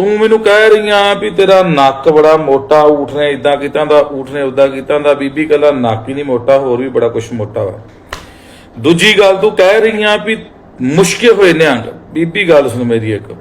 ਤੂੰ ਮੈਨੂੰ ਕਹਿ ਰਹੀ ਆ ਵੀ ਤੇਰਾ ਨੱਕ ਬੜਾ ਮੋਟਾ ਊਠ ਨੇ ਇਦਾਂ ਕੀਤਾ ਦਾ ਊਠ ਨੇ ਉਦਾਂ ਕੀਤਾ ਦਾ ਬੀਬੀ ਕੱਲਾ ਨੱਕ ਹੀ ਨਹੀਂ ਮੋਟਾ, ਹੋਰ ਵੀ ਬੜਾ ਕੁਝ ਮੋਟਾ ਵਾ। ਦੂਜੀ ਗੱਲ ਤੂੰ ਕਹਿ ਰਹੀ ਆ ਵੀ ਮੁਸ਼ਕਿਲ ਹੋਏ ਨਿਹੰਗ ਬੀਬੀ ਗੱਲ ਸੁਣ ਮੇਰੀ ਇੱਕ।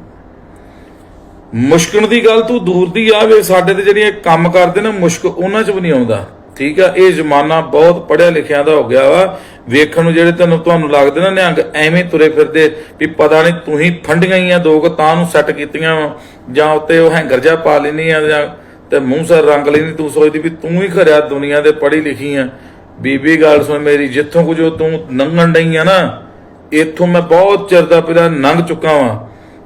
ਮੁਸ਼ਕਲ ਦੀ ਗੱਲ ਤੂੰ ਦੂਰ ਦੀ ਆ ਵੇ, ਸਾਡੇ ਤੇ ਜਿਹੜੀਆਂ ਕੰਮ ਕਰਦੇ ਨੇ, ਮੁਸ਼ਕ ਉਹਨਾਂ 'ਚ ਵੀ ਨਹੀਂ ਆਉਂਦਾ। ਠੀਕ ਆ, ਇਹ ਜ਼ਮਾਨਾ ਬਹੁਤ ਪੜਿਆ ਲਿਖਿਆ ਦਾ ਹੋ ਗਿਆ ਵਾ। ਵੇਖਣ ਨੂੰ ਜਿਹੜੇ ਤੈਨੂੰ ਤੁਹਾਨੂੰ ਲੱਗਦੇ ਨਾ ਨਿਹੰਗ, ਐਵੇਂ ਤੁਰੇ ਫਿਰਦੇ, ਵੀ ਪਤਾ ਨਹੀਂ ਤੂੰ ਹੀ ਫੰਡੀਆਂ ਹੀ ਆ ਦੋ ਕੁ ਤਾਂ ਨੂੰ ਸੈੱਟ ਕੀਤੀਆਂ ਜਾਂ ਉੱਤੇ ਉਹ ਹੈਂਗਰ ਜਾ ਪਾ ਲੈਣੀ ਆ, ਜਾਂ ਤੇ ਮੂੰਹ ਸਰ ਰੰਗ ਲੈਣੀ ਤੂੰ ਸੋਚਦੀ ਵੀ ਤੂੰ ਹੀ ਖਰਿਆ ਦੁਨੀਆ ਦੇ ਪੜ੍ਹੀ ਲਿਖੀ ਆ। ਬੀਬੀ, ਗੱਲ ਸੁਣ ਮੇਰੀ, ਜਿੱਥੋਂ ਕੁ ਜੋ ਤੂੰ ਨੰਗਣ ਡਈ ਆ ਨਾ, ਇੱਥੋਂ ਮੈਂ ਬਹੁਤ ਚਿਰ ਦਾ ਪਹਿਲਾਂ ਨੰਗ ਚੁੱਕਾ ਵਾਂ।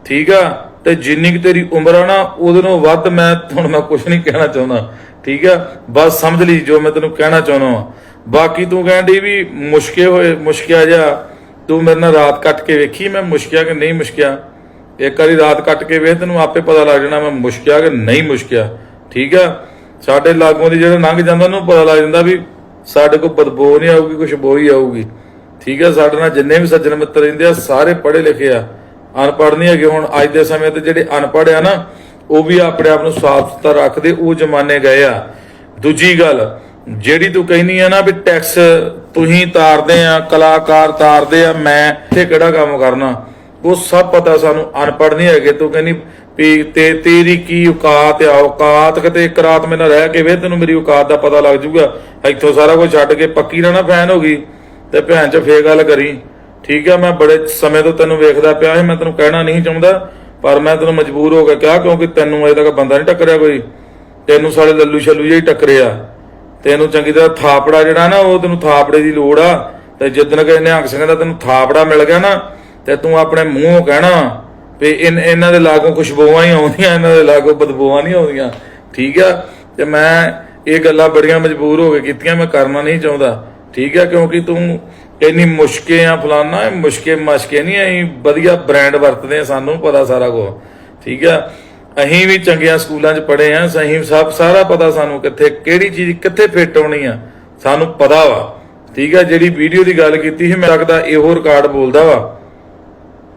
ਠੀਕ ਆ? ਤੇ ਜਿੰਨੀ ਕਿ ਤੇਰੀ ਉਮਰ ਆ ਨਾ ਉਹਦੇ ਨਾਲੋਂ ਵੱਧ ਮੈਂ, ਹੁਣ ਮੈਂ ਕੁਝ ਨਹੀਂ ਕਹਿਣਾ ਚਾਹੁੰਦਾ। ਠੀਕ ਆ? ਬਸ ਸਮਝ ਲਈ ਜੋ ਮੈਂ ਤੈਨੂੰ ਕਹਿਣਾ ਚਾਹੁੰਦਾ ਵਾਂ। ਬਾਕੀ ਤੂੰ ਕਹਿੰਦੀ ਵੀ ਮੁਸ਼ਕੇ ਹੋਏ, ਮੁਸ਼ਕਿਆ ਜਾ, ਤੂੰ ਮੇਰੇ ਨਾਲ ਰਾਤ ਕੱਟ ਕੇ ਵੇਖੀ, ਮੈਂ ਮੁਸ਼ਕਿਆ ਕਿ ਨਹੀਂ ਮੁਸ਼ਕਿਆ? ਇੱਕ ਵਾਰੀ ਰਾਤ ਕੱਟ ਕੇ ਵੇਖ, ਤੈਨੂੰ ਆਪੇ ਪਤਾ ਲੱਗ ਜਾਣਾ ਮੈਂ ਮੁਸ਼ਕਿਆ ਕਿ ਨਹੀਂ ਮੁਸ਼ਕਿਆ। ਠੀਕ ਆ? ਸਾਡੇ ਲਾਗੋਂ ਦੀ ਜਿਹੜਾ ਲੰਘ ਜਾਂਦਾ, ਉਹਨੂੰ ਪਤਾ ਲੱਗ ਜਾਂਦਾ ਵੀ ਸਾਡੇ ਕੋਲ ਬਦਬੂ ਨਹੀਂ ਆਊਗੀ ਕੁਝ ਬੋ ਹੀ ਆਊਗੀ। ਠੀਕ ਆ? ਸਾਡੇ ਨਾਲ ਜਿੰਨੇ ਵੀ ਸੱਜਣ ਮਿੱਤਰ ਰਹਿੰਦੇ ਆ, ਸਾਰੇ ਪੜ੍ਹੇ ਲਿਖੇ ਆ। ਅਨਪੜ੍ਹ ਨਹੀਂ ਹੈਗੇ ਹੁਣ, ਅੱਜ ਦੇ ਸਮੇਂ ਤੇ ਜਿਹੜੇ ਅਨਪੜ੍ਹ ਆ ਨਾ, ਉਹ ਵੀ ਆਪਣੇ ਆਪ ਨੂੰ ਸਾਫ਼ ਸੁਥਰਾ ਰੱਖਦੇ, ਉਹ ਜ਼ਮਾਨੇ ਗਏ ਆ। ਦੂਜੀ ਗੱਲ ਜਿਹੜੀ ਤੂੰ ਕਹਿੰਦੀ ਆ ਨਾ ਵੀ ਟੈਕਸ ਤੁਸੀਂ ਤਾਰਦੇ ਆ, ਕਲਾਕਾਰ ਤਾਰਦੇ ਆ, ਮੈਂ ਇੱਥੇ ਕਿਹੜਾ ਕੰਮ ਕਰਨਾ? ਉਹ ਸਭ ਪਤਾ ਸਾਨੂੰ, ਅਨਪੜ੍ਹ ਨਹੀਂ ਹੈਗੇ। ਤੂੰ ਕਹਿੰਦੀ ਵੀ ਤੇ ਤੇਰੀ ਕੀ ਔਕਾਤ ਆ? ਔਕਾਤ ਕਿਤੇ ਇੱਕ ਰਾਤ ਮੇਰੇ ਨਾਲ ਰਹਿ ਕੇ ਵੇ ਤੈਨੂੰ ਮੇਰੀ ਔਕਾਤ ਦਾ ਪਤਾ ਲੱਗ ਜਾਊਗਾ। ਇੱਥੋਂ ਸਾਰਾ ਕੁਝ ਛੱਡ ਕੇ ਪੱਕੀ ਨਾ ਫੈਨ ਹੋ ਗਈ ਤੇ ਭੈਣ ਚ ਫੇਰ ਗੱਲ ਕਰੀ। ਠੀਕ ਆ, ਮੈਂ ਬੜੇ ਸਮੇਂ ਤੋਂ ਤੈਨੂੰ ਵੇਖਦਾ ਪਿਆ ਸੀ, ਮੈਂ ਤੈਨੂੰ ਕਹਿਣਾ ਨਹੀਂ ਚਾਹੁੰਦਾ, ਪਰ ਮੈਂ ਤੈਨੂੰ ਮਜਬੂਰ ਹੋ ਕੇ ਕਿਹਾ, ਕਿਉਂਕਿ ਤੈਨੂੰ ਅਜੇ ਤੱਕ ਬੰਦਾ ਨਹੀਂ ਟੱਕਰਿਆ ਕੋਈ। ਤੈਨੂੰ ਸਾਰੇ ਲੱਲੂ ਛੱਲੂ ਜਿਹੇ ਹੀ ਟੱਕਰਿਆ ਤੈਨੂੰ ਚੰਗੀ ਤਰ੍ਹਾਂ ਥਾਪੜਾ ਜਿਹੜਾ ਨਾ, ਉਹ ਤੈਨੂੰ ਥਾਪੜੇ ਦੀ ਲੋੜ ਆ। ਤੇ ਜਿੱਦਣ ਕਿ ਨਿਹੰਗ ਸਿੰਘ ਦਾ ਤੈਨੂੰ ਥਾਪੜਾ ਮਿਲ ਗਿਆ ਨਾ, ਤੇ ਤੂੰ ਆਪਣੇ ਮੂੰਹੋਂ ਕਹਿਣਾ ਵੀ ਇਹਨਾਂ ਦੇ ਲਾਗੋਂ ਖੁਸ਼ਬੂਆਂ ਹੀ ਆਉਂਦੀਆਂ, ਇਹਨਾਂ ਦੇ ਲਾਗੋਂ ਬਦਬੂਆਂ ਨਹੀਂ ਆਉਂਦੀਆਂ। ਠੀਕ ਆ? ਤੇ ਮੈਂ ਇਹ ਗੱਲਾਂ ਬੜੀਆਂ ਮਜਬੂਰ ਹੋ ਕੇ ਕੀਤੀਆਂ, ਮੈਂ ਕਰਨਾ ਨਹੀਂ ਚਾਹੁੰਦਾ। ਠੀਕ ਆ? ਕਿਉਂਕਿ ਤੂੰ ਇੰਨੀ ਮੁਸ਼ਕੇ ਆ ਫਲਾਨਾ, ਇਹ ਮੁਸ਼ਕੇ ਮਸ਼ਕੇ ਨਹੀਂ, ਅਸੀਂ ਵਧੀਆ ਬ੍ਰਾਂਡ ਵਰਤਦੇ ਆ, ਸਾਨੂੰ ਪਤਾ ਸਾਰਾ ਕੁਝ ਠੀਕ ਆ? ਅਸੀਂ ਵੀ ਚੰਗੀਆਂ ਸਕੂਲਾਂ 'ਚ ਪੜ੍ਹੇ ਆ, ਸਹੀ ਸਭ ਸਾਰਾ ਪਤਾ ਸਾਨੂੰ ਕਿੱਥੇ, ਕਿਹੜੀ ਚੀਜ਼ ਕਿੱਥੇ ਫਿੱਟ ਹੋਣੀ ਆ, ਸਾਨੂੰ ਪਤਾ ਵਾ। ਠੀਕ ਆ, ਜਿਹੜੀ ਵੀਡੀਓ ਦੀ ਗੱਲ ਕੀਤੀ ਸੀ ਮੈਂ ਲੱਗਦਾ ਇਹੋ ਰਿਕਾਰਡ ਬੋਲਦਾ ਵਾ।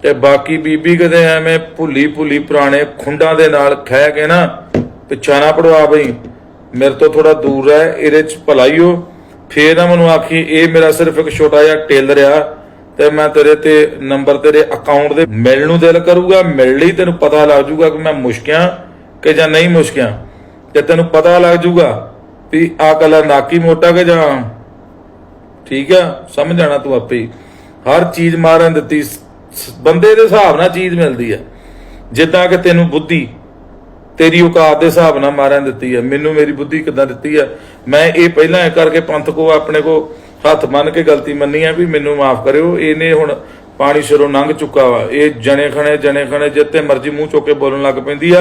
ਤੇ ਬਾਕੀ ਬੀਬੀ ਕਦੇ ਐਵੇਂ ਭੁੱਲੀ ਭੁੱਲੀ ਪੁਰਾਣੇ ਖੁੰਡਾਂ ਦੇ ਨਾਲ ਖਹਿ ਕੇ ਨਾ ਪਿੱਛਾ ਨਾ ਪੜਵਾ ਬਈ, ਮੇਰੇ ਤੋਂ ਥੋੜਾ ਦੂਰ ਰਹਿ, ਇਹਦੇ ਚ ਭਲਾਈਓ ਫੇਰ ਨਾ ਮੈਨੂੰ ਆਖੀ, ਇਹ ਮੇਰਾ ਸਿਰਫ ਇੱਕ ਛੋਟਾ ਜਿਹਾ ਟੇਲਰ ਆ ਤੇ ਮੈਂ ਤੇਰੇ ਤੇ ਨੰਬਰ ਤੇਰੇ ਅਕਾਊਂਟ ਦੇ ਮਿਲਣ ਨੂੰ ਦਿਲ ਕਰੂਗਾ ਮਿਲ ਲਈ ਤੈਨੂੰ ਪਤਾ ਲੱਗ ਜਾਊਗਾ ਕਿ ਮੈਂ ਮੁਸ਼ਕਿਆਂ ਕਿ ਜਾਂ ਨਹੀਂ ਮੁਸ਼ਕਿਆਂ। ਤੇ ਤੈਨੂੰ ਪਤਾ ਲੱਗ ਜਾਊਗਾ ਵੀ ਆ ਕਲਾ ਨਾਕੀ ਮੋਟਾ ਕਿ ਜਾਂ ਠੀਕ ਆ, ਸਮਝ ਜਾਣਾ ਤੂੰ ਆਪੇ ਹੀ। ਹਰ ਚੀਜ਼ ਮਾਰਨ ਦਿੱਤੀ ਬੰਦੇ ਦੇ ਹਿਸਾਬ ਨਾਲ ਚੀਜ਼ ਮਿਲਦੀ ਆ। ਜਿੱਦਾਂ ਕਿ ਤੈਨੂੰ ਬੁੱਧੀ, ਤੇਰੀ ਔਕਾਤ ਦੇ ਹਿਸਾਬ ਨਾਲ ਮਾਰਨ ਦਿੱਤੀ ਆ। ਮੈਨੂੰ ਮੇਰੀ ਬੁੱਧੀ ਕਿਦਾਂ ਦਿੱਤੀ ਆ? ਮੈਂ ਇਹ ਪਹਿਲਾਂ ਕਰਕੇ ਪੰਥ ਕੋ ਆਪਣੇ ਕੋ ਹੱਥ ਮੰਨ ਕੇ ਗਲਤੀ ਮੰਨੀ ਆ ਵੀ ਮੈਨੂੰ ਮਾਫ ਕਰਿਓ, ਇਹਨੇ ਹੁਣ ਪਾਣੀ ਸਿਰੋਂ ਲੰਘ ਚੁੱਕਾ ਵਾ। ਇਹ ਜਣੇ ਖਣੇ ਜਣੇ ਖਣੇ ਜਿੱਤੇ ਮਰਜ਼ੀ ਮੂੰਹ ਚੁੱਕ ਕੇ ਬੋਲਣ ਲੱਗ ਪੈਂਦੀ ਆ।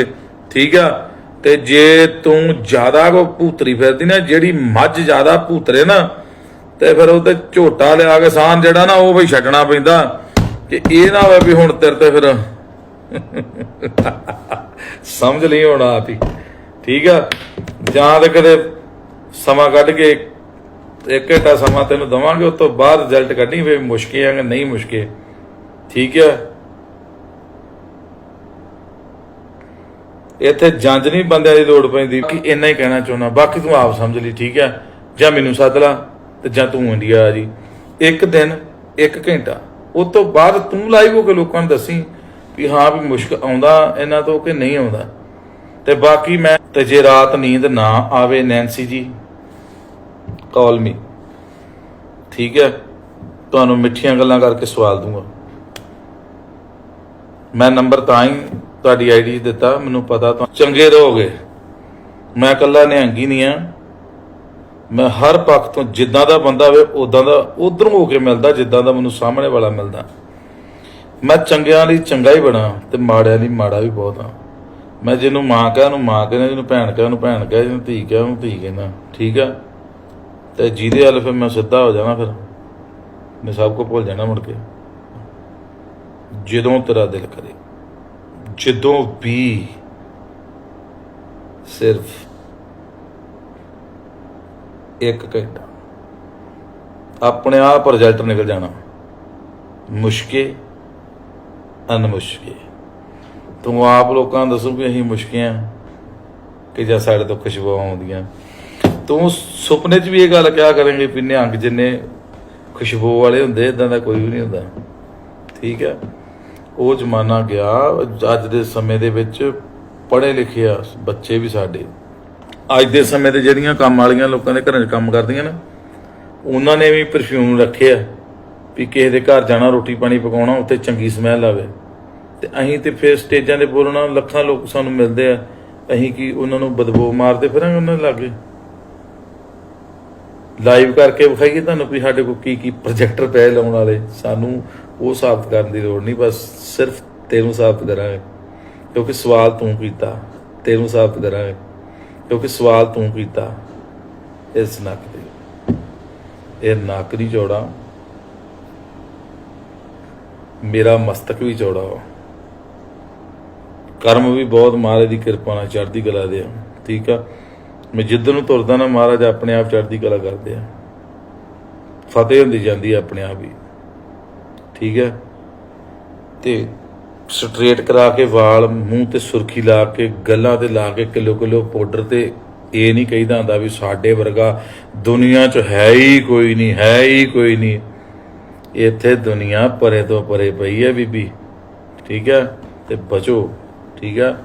ਠੀਕ ਆ? ਤੇ ਜੇ ਤੂੰ ਜ਼ਿਆਦਾ ਕੋ ਭੂਤਰੀ ਫਿਰਦੀ ਨਾ, ਜਿਹੜੀ ਮੱਝ ਜ਼ਿਆਦਾ ਭੂਤਰੇ ਨਾ, ਤੇ ਫਿਰ ਉਹਦੇ ਝੋਟਾ ਲਿਆ ਕੇ ਸਾਨ ਜਿਹੜਾ ਨਾ, ਉਹ ਵੀ ਛੱਡਣਾ ਪੈਂਦਾ। ਕਿ ਇਹ ਨਾ ਹੋਵੇ ਵੀ ਹੁਣ ਤੇਰੇ ਤੇ ਫਿਰ ਸਮਝ ਲਈ ਹੋਣਾ ਆਪ ਠੀਕ ਆ? ਜਾਂ ਤੇ ਕਦੇ ਸਮਾਂ ਕੱਢ ਕੇ ਇੱਕ ਘੰਟਾ ਸਮਾਂ ਤੈਨੂੰ ਦਵਾਂਗੇ, ਉਸ ਤੋਂ ਬਾਅਦ ਰਿਜ਼ਲਟ ਕੱਢੀ, ਵੇ ਮੁਸ਼ਕੇ ਆ ਕਿ ਨਹੀਂ ਮੁਸ਼ਕੇ ਠੀਕ ਆ? ਇੱਥੇ ਜੰਜ ਨਹੀਂ ਬੰਦਿਆਂ ਦੀ ਲੋੜ ਪੈਂਦੀ ਕਿ ਇੰਨਾ ਹੀ ਕਹਿਣਾ ਚਾਹੁੰਦਾ। ਬਾਕੀ ਤੂੰ ਆਪ ਸਮਝ ਲਈ, ਠੀਕ ਹੈ ਜਾਂ ਮੈਨੂੰ ਸੱਦ ਲਾ ਤੇ ਜਾਂ ਤੂੰ ਇੰਡੀਆ ਆ ਜੀ। ਇੱਕ ਦਿਨ, ਇੱਕ ਘੰਟਾ। ਉਸ ਤੋਂ ਬਾਅਦ ਤੂੰ ਲਾਈਵ ਹੋ ਕੇ ਲੋਕਾਂ ਨੂੰ ਦੱਸੀ ਵੀ ਹਾਂ ਵੀ ਮੁਸ਼ਕ ਆਉਂਦਾ ਇਹਨਾਂ ਤੋਂ ਕਿ ਨਹੀਂ ਆਉਂਦਾ। ਤੇ ਬਾਕੀ ਮੈਂ, ਤੇ ਜੇ ਰਾਤ ਨੀਂਦ ਨਾ ਆਵੇ ਨੈਂਸੀ ਜੀ ਕਾਲ ਮੀ। ਠੀਕ ਹੈ? ਤੁਹਾਨੂੰ ਮਿੱਠੀਆਂ ਗੱਲਾਂ ਕਰਕੇ ਸਵਾਲ ਦੂੰਗਾ। ਮੈਂ ਨੰਬਰ ਤਾਂ ਹੀ ਤੁਹਾਡੀ ਆਈਡੀ ਦਿੱਤਾ, ਮੈਨੂੰ ਪਤਾ ਤਾਂ ਚੰਗੇ ਰਹੋਗੇ। ਮੈਂ ਇਕੱਲਾ ਨਿਹੰਗੀ ਨਹੀਂ ਆ ਮੈਂ ਹਰ ਪੱਖ ਤੋਂ ਜਿੱਦਾਂ ਦਾ ਬੰਦਾ ਹੋਵੇ ਉਦਾਂ ਦਾ ਉਧਰੋਂ ਹੋ ਕੇ ਮਿਲਦਾ, ਜਿੱਦਾਂ ਦਾ ਮੈਨੂੰ ਸਾਹਮਣੇ ਵਾਲਾ ਮਿਲਦਾ। ਮੈਂ ਚੰਗਿਆਂ ਲਈ ਚੰਗਾ ਹੀ ਬਣਾ, ਤੇ ਮਾੜਿਆਂ ਲਈ ਮਾੜਾ ਵੀ ਬਹੁਤ ਆ ਮੈਂ ਜਿਹਨੂੰ ਮਾਂ ਕਹਾਂ, ਉਹਨੂੰ ਮਾਂ ਕਹਿੰਦਾ, ਜਿਹਨੂੰ ਭੈਣ ਕਹਾਂ, ਉਹਨੂੰ ਭੈਣ ਕਹਾਂ, ਜਿਹਨੂੰ ਧੀ ਕਹਾਂ, ਉਹਨੂੰ ਧੀ ਕਹਿੰਦਾ। ਠੀਕ ਆ? ਤੇ ਜਿਹਦੇ ਵੱਲ ਫਿਰ ਮੈਂ ਸਿੱਧਾ ਹੋ ਜਾਣਾ ਫਿਰ। ਮੈਂ ਸਭ ਕੁਝ ਭੁੱਲ ਜਾਣਾ ਮੁੜ ਕੇ। ਜਦੋਂ ਤੇਰਾ ਦਿਲ ਕਰੇ, ਜਦੋਂ ਵੀ ਸਿਰਫ ਇੱਕ ਘੰਟਾ, ਆਪਣੇ ਆਪ ਰਿਜ਼ਲਟ ਨਿਕਲ ਜਾਣਾ। ਮੁਸ਼ਕੇ ਅਨਮੁਸ਼ਕੇ ਤੂੰ ਆਪ ਲੋਕਾਂ ਦੱਸੋ ਵੀ ਅਸੀਂ ਮੁਸ਼ਕਿਆਂ ਕਿ ਜਾਂ ਸਾਡੇ ਤੋਂ ਖੁਸ਼ਬੂਆਂ ਆਉਂਦੀਆਂ। ਤੂੰ ਸੁਪਨੇ 'ਚ ਵੀ ਇਹ ਗੱਲ ਕਿਹਾ ਕਰਾਂਗੇ ਵੀ ਨਿਹੰਗ ਜਿੰਨੇ ਖੁਸ਼ਬੂ ਵਾਲੇ ਹੁੰਦੇ ਇਦਾਂ ਦਾ ਕੋਈ ਵੀ ਨਹੀਂ ਹੁੰਦਾ। ਠੀਕ ਹੈ? ਉਹ ਜ਼ਮਾਨਾ ਗਿਆ, ਅੱਜ ਦੇ ਸਮੇਂ ਦੇ ਵਿੱਚ ਪੜ੍ਹੇ ਲਿਖੇ ਆ ਬੱਚੇ ਵੀ ਸਾਡੇ। ਅੱਜ ਦੇ ਸਮੇਂ ਤੇ ਜਿਹੜੀਆਂ ਕੰਮ ਵਾਲੀਆਂ ਲੋਕਾਂ ਦੇ ਘਰਾਂ 'ਚ ਕੰਮ ਕਰਦੀਆਂ ਨਾ, ਉਹਨਾਂ ਨੇ ਵੀ ਪਰਫਿਊਮ ਰੱਖਿਆ ਵੀ ਕਿਸੇ ਦੇ ਘਰ ਜਾਣਾ, ਰੋਟੀ ਪਾਣੀ ਪਕਾਉਣਾ, ਉੱਥੇ ਚੰਗੀ ਸਮੈਲ ਆਵੇ। ਤੇ ਅਸੀਂ ਤੇ ਫਿਰ ਸਟੇਜਾਂ ਤੇ ਬੋਲਣਾ, ਲੱਖਾਂ ਲੋਕ ਸਾਨੂੰ ਮਿਲਦੇ ਆ। ਅਸੀਂ ਕੀ ਉਹਨਾਂ ਨੂੰ ਬਦਬੂ ਮਾਰਦੇ ਫਿਰਾਂਗੇ ਉਹਨਾਂ ਦੇ ਲਾਗੇ? ਲਾਈਵ ਕਰਕੇ ਵਿਖਾਈਏ ਤੁਹਾਨੂੰ ਵੀ ਸਾਡੇ ਕੋਲ ਕੀ ਕੀ ਪ੍ਰੋਜੈਕਟਰ ਪਏ ਲਾਉਣ ਵਾਲੇ। ਸਾਨੂੰ ਉਹ ਸਾਬਤ ਕਰਨ ਦੀ ਲੋੜ ਨਹੀਂ, ਬਸ ਸਿਰਫ ਤੈਨੂੰ ਸਾਬਤ ਕਰਾਂਗੇ। ਕਿਉਂਕਿ ਸਵਾਲ ਤੂੰ ਕੀਤਾ, ਤੈਨੂੰ ਸਾਬਤ ਕਰਾਂਗੇ। ਕਿਉਂਕਿ ਸਵਾਲ ਤੂੰ ਕੀਤਾ, ਇਸ ਨੱਕ ਤੇ। ਇਹ ਨੱਕ ਨਹੀਂ ਚੌੜਾ ਮੇਰਾ ਮਸਤਕ ਵੀ ਚੌੜਾ ਵਾ। ਕਰਮ ਵੀ ਬਹੁਤ ਮਾਰੇ ਦੀ ਕਿਰਪਾ ਨਾਲ ਚੜ੍ਹਦੀ ਕਲਾ ਦੇ ਠੀਕ ਆ? ਮੈਂ ਜਿੱਦਨ ਨੂੰ ਤੁਰਦਾ ਨਾ ਮਹਾਰਾਜ ਆਪਣੇ ਆਪ ਚੜ੍ਹਦੀ ਕਲਾ ਕਰਦੇ ਆ। ਫਤਿਹ ਹੁੰਦੀ ਜਾਂਦੀ ਆ ਆਪਣੇ ਆਪ ਹੀ। ਠੀਕ ਹੈ? ਤੇ ਸਟ੍ਰੇਟ ਕਰਾ ਕੇ ਵਾਲ, ਮੂੰਹ ਤੇ ਸੁਰਖੀ ਲਾ ਕੇ, ਗੱਲਾਂ ਤੇ ਲਾ ਕੇ ਕਿਲੋ ਕਿਲੋ ਪਾਊਡਰ ਤੇ ਇਹ ਨਹੀਂ ਕਹੀਦਾ ਹੁੰਦਾ ਵੀ ਸਾਡੇ ਵਰਗਾ ਦੁਨੀਆ 'ਚ ਹੈ ਹੀ ਕੋਈ ਨਹੀਂ, ਹੈ ਹੀ ਕੋਈ ਨਹੀਂ। ਇੱਥੇ ਦੁਨੀਆ ਪਰੇ ਤੋਂ ਪਰੇ ਪਈ ਹੈ ਬੀਬੀ। ਠੀਕ ਹੈ? ਤੇ ਬਚੋ। ਠੀਕ ਹੈ?